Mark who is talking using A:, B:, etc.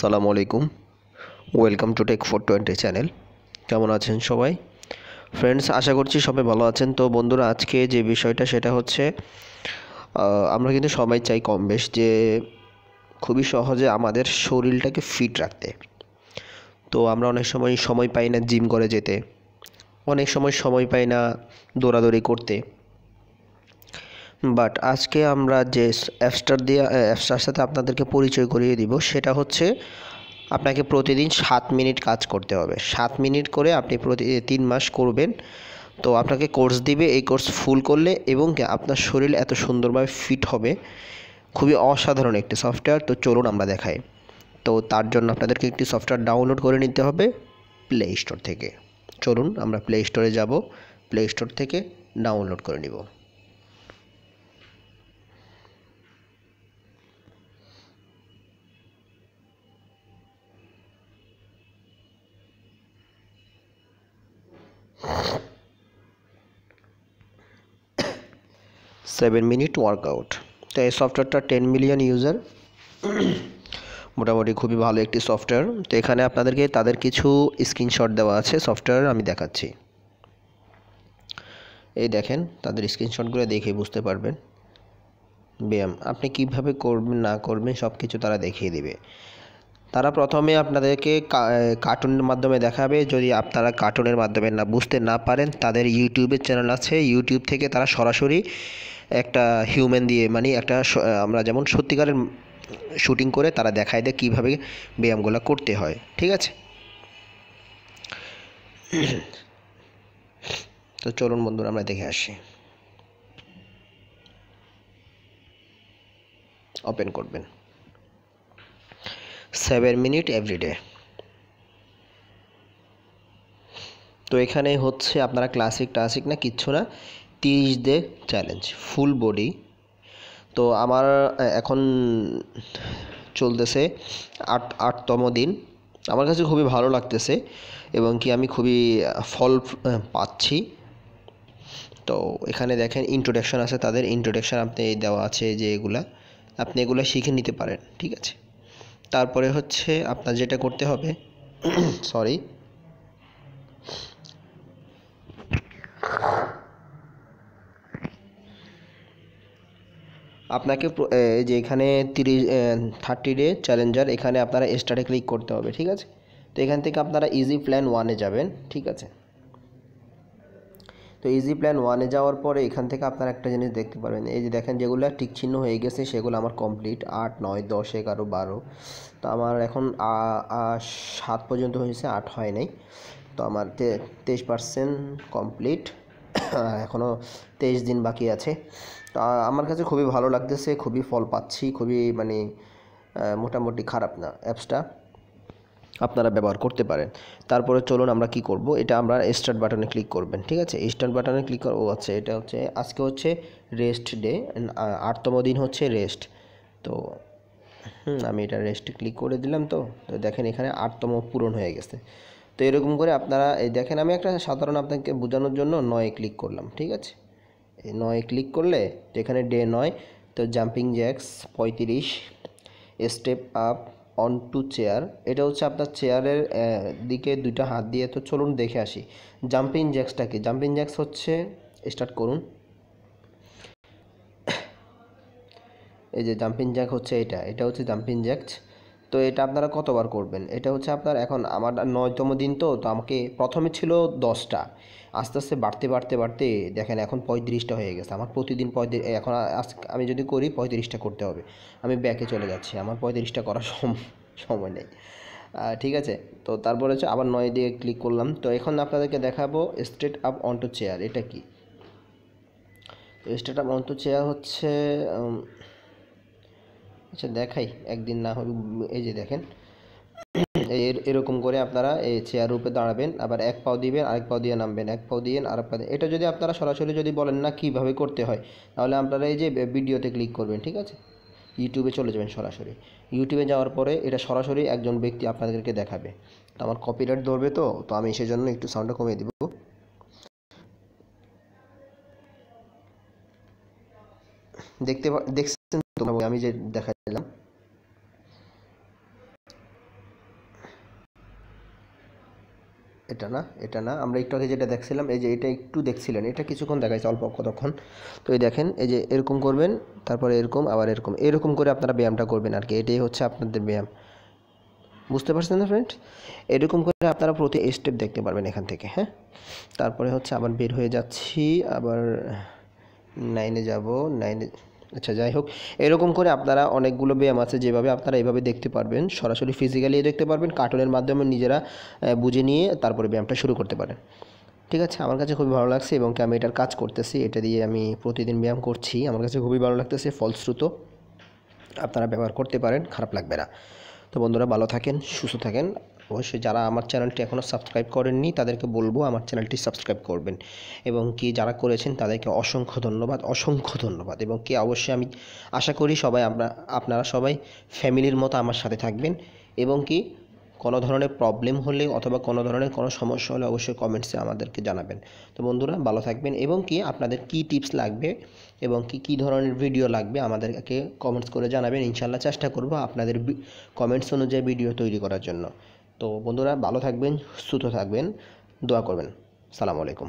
A: সালামু আলাইকুম। Welcome to tech four twenty channel কেমন আছেন সবাই? ফ্রেন্ডস আশা করছি সবাই ভালো আছেন। তো বন্ধুরা, আজকে যে বিষয়টা, সেটা হচ্ছে আমরা কিন্তু সবাই চাই কম বেশ যে, খুবই সহজে আমাদের শরীরটাকে ফিট রাখতে। তো আমরা অনেক সময় সময় পাই না জিম করে যেতে। অনেক সময় সময় পাই না দৌড়াদৌড়ি করতে। বাট আজকে আমরা যে অ্যাপসটার দিয়ে অ্যাপসটার সাথে আপনাদেরকে পরিচয় করিয়ে দিব, সেটা হচ্ছে আপনাকে প্রতিদিন সাত মিনিট কাজ করতে হবে। সাত মিনিট করে আপনি প্রতি তিন মাস করবেন। তো আপনাকে কোর্স দিবে, এই কোর্স ফুল করলে এবং আপনার শরীর এত সুন্দরভাবে ফিট হবে। খুবই অসাধারণ একটি সফটওয়্যার, তো চলুন আমরা দেখাই। তো তার জন্য আপনাদেরকে একটি সফটওয়্যার ডাউনলোড করে নিতে হবে প্লে স্টোর থেকে। চলুন আমরা প্লে স্টোরে যাব। প্লে স্টোর থেকে ডাউনলোড করে নিব। সেভেন মিনিট ওয়ার্কআউট তো এই সফটওয়্যারটা টেন মিলিয়ন ইউজার মোটামুটি খুবই ভালো একটি সফটওয়্যার তো এখানে আপনাদেরকে তাদের কিছু স্ক্রিনশট দেওয়া আছে সফটওয়্যার আমি দেখাচ্ছি। এই দেখেন, তাদের স্ক্রিনশটগুলো দেখে বুঝতে পারবেন। ব্যায়াম, আপনি কীভাবে করবেন, না করবেন সব কিছু তারা দেখিয়ে দিবে। তারা প্রথমে আপনাদেরকে কার্টুনের মাধ্যমে দেখাবে। যদি আপনারা কার্টুনের মাধ্যমে না, বুঝতে না পারেন, তাদের ইউটিউবের চ্যানেল আছে। ইউটিউব থেকে তারা সরাসরি একটা হিউম্যান দিয়ে মানে একটা আমরা যেমন সত্যিকারের শুটিং করে, তারা দেখায় দেয় কীভাবে ব্যায়ামগুলো করতে হয়, ঠিক আছে? তো চলুন বন্ধুরা, আমরা দেখে আসি। ওপেন করবেন। সেভেন মিনিট এভরিডে তো এখানে হচ্ছে আপনারা ক্লাসিক টাসিক না, কিচ্ছু না। তিরিশ ডে চ্যালেঞ্জ ফুল বডি তো আমার এখন চলতেছে আট, আটতম দিন। আমার কাছে খুবই ভালো লাগতেছে এবং কি আমি খুবই ফল পাচ্ছি। তো এখানে দেখেন ইন্ট্রোডাকশন আছে, তাদের ইন্ট্রোডাকশন আপনি দেওয়া আছে যে এগুলা। আপনি এগুলো শিখে নিতে পারেন, ঠিক আছে? তারপরে হচ্ছে আপনার যেটা করতে হবে সরি আপনাকে যে এখানে তিরিশ থার্টি ডে চ্যালেঞ্জার এখানে আপনারা স্টার্টে ক্লিক করতে হবে, ঠিক আছে? তো এখান থেকে আপনারা ইজি প্ল্যান ওয়ানে যাবেন, ঠিক আছে? তো ইজি প্ল্যান ওয়ানে যাওয়ার পরে এখান থেকে আপনারা একটা জিনিস দেখতে পারবেন, এই যে দেখেন যেগুলো টিক চিহ্ন হয়ে গেছে, সেগুলো আমার কমপ্লিট আট, নয়, দশ, এগারো, বারো। তো আমার এখন সাত পর্যন্ত হয়েছে, আট হয় নাই। তো আমার তেইশ পার্সেন্ট কমপ্লিট এখনও তেইশ দিন বাকি আছে। আমার কাছে খুবই ভালো লাগতেছে, খুবই ফল পাচ্ছি, খুবই মানে মোটামুটি খারাপ না অ্যাপসটা। আপনারা ব্যবহার করতে পারেন। তারপরে চলুন আমরা কি করব, এটা আমরা স্টার্ট বাটনে ক্লিক করবেন, ঠিক আছে? স্টার্ট বাটনে ক্লিক ও আচ্ছা এটা হচ্ছে, আজকে হচ্ছে রেস্ট ডে আটতম দিন হচ্ছে রেস্ট তো, হুম, আমি এটা রেস্ট ক্লিক করে দিলাম তো তো দেখেন এখানে আটতম পূরণ হয়ে গেছে। তো এরকম করে আপনারা, এই দেখেন আমি একটা সাধারণ আপনাকে বোঝানোর জন্য নয় ক্লিক করলাম, ঠিক আছে? এই নয় ক্লিক করলে যেখানে ডে নয়, তো জাম্পিং জ্যাক্স পঁয়ত্রিশ step up on to chair এটা হচ্ছে আপনার চেয়ারের দিকে দুইটা হাত দিয়ে, তো চলুন দেখে আসি। জাম্পিং জ্যাক্সটা কি? জাম্পিং জ্যাক্স হচ্ছে স্টার্ট করুন। এই যে জাম্পিং জ্যাক হচ্ছে এটা এটা হচ্ছে জাম্পিং জ্যাক তো এটা আপনারা কতবার করবেন? এটা হচ্ছে আপনার এখন আমার নয়তম দিন তো তো আমাকে প্রথমে ছিল দশটা। আস্তে আস্তে বাড়তে বাড়তে বাড়তে দেখেন এখন পঁয়ত্রিশটা হয়ে গেছে। আমার প্রতিদিন পঁয়ত্রিশ এখন আজ- আমি যদি করি পঁয়ত্রিশটা করতে হবে। আমি ব্যাকে চলে যাচ্ছি। আমার পঁয়ত্রিশটা করার সম- সময় নেই। ঠিক আছে? তো তারপরে হচ্ছে আবার নয় দিয়ে ক্লিক করলাম। তো এখন আপনাদেরকে দেখাবো স্ট্রেট আপ অনটু চেয়ার এটা কি? স্ট্রেট আপ অনটু চেয়ার হচ্ছে আচ্ছা দেখাই। একদিন না হবে এই যে দেখেন, এর- এরকম করে আপনারা এই চেয়ার উপরে দাঁড়াবেন, আবার এক পাও দিবেন, আরেক পাও দিয়ে নামবেন, এক পাও দিয়ে আরেক পাও এটা যদি আপনারা সরাসরি যদি বলেন না কীভাবে করতে হয়, তাহলে আপনারা এই যে ভিডিওতে ক্লিক করবেন, ঠিক আছে? ইউটিউবে চলে যাবেন সরাসরি। ইউটিউবে যাওয়ার পরে এটা সরাসরি একজন ব্যক্তি আপনাদেরকে দেখাবে। আমার কপিরাইট ধরবে তো তো আমি সেজন্য একটু সাউন্ডটা কমিয়ে দিব। দেখতে পা- তোমরা আমি যে দেখাইলাম। এটা না এটা না, আমরা একটু আগে যেটা দেখছিলাম, এই যে এটা একটু দেখছিলেন, এটা কিছুক্ষণ দেখাইছে, অল্প কতক্ষণ। তো এই দেখেন, এই যে এরকম করবেন, তারপরে এরকম, আবার এরকম এরকম করে আপনারা ব্যায়ামটা করবেন আর কি এটাই হচ্ছে আপনাদের ব্যায়াম। বুঝতে পারছেন না ফ্রেন্ড এরকম করে আপনারা প্রতি স্টেপ দেখতে পারবেন এখান থেকে হ্যাঁ? তারপরে হচ্ছে আবার বের হয়ে যাচ্ছি, আবার নাইনে যাব নাইনে আচ্ছা যাই হোক। এরকম করে আপনারা অনেকগুলো ব্যায়াম আছে যেভাবে আপনারা এইভাবে দেখতে পারবেন। সরাসরি ফিজিক্যালিও দেখতে পারবেন কার্টুনের মাধ্যমে নিজেরা বুঝে নিয়ে তারপরে ব্যায়ামটা শুরু করতে পারেন। ঠিক আছে? আমার কাছে খুবই ভালো লাগছে এবং আমি এটার কাজ করতেছি, এটা দিয়ে আমি প্রতিদিন ব্যায়াম করছি। আমার কাছে খুবই ভালো লাগতেছে, ফলশ্রুত আপনারা ব্যবহার করতে পারেন, খারাপ লাগবে না। তো বন্ধুরা, ভালো থাকেন, সুস্থ থাকেন। অবশ্যই যারা আমার চ্যানেলটি এখনও সাবস্ক্রাইব করেননি, তাদেরকে বলব আমার চ্যানেলটি সাবস্ক্রাইব করবেন। এবং কি যারা করেছেন তাদেরকে অসংখ্য ধন্যবাদ অসংখ্য ধন্যবাদ। এবং কি অবশ্যই আমি আশা করি সবাই আমরা, আপনারা সবাই ফ্যামিলির মতো আমার সাথে থাকবেন। এবং কি কোনো ধরনের প্রবলেম হলে অথবা কোনো ধরনের কোনো সমস্যা হলে অবশ্যই কমেন্টসে আমাদেরকে জানাবেন। তো বন্ধুরা, ভালো থাকবেন। এবং কি আপনাদের কি টিপস লাগবে এবং কি, কী ধরনের ভিডিও লাগবে আমাদেরকে কমেন্টস করে জানাবেন। ইনশাল্লাহ চেষ্টা করব আপনাদের কমেন্টস অনুযায়ী ভিডিও তৈরি করার জন্য। তো বন্ধুরা ভালো থাকবেন সুস্থ থাকবেন দোয়া করবেন। সালাম আলাইকুম।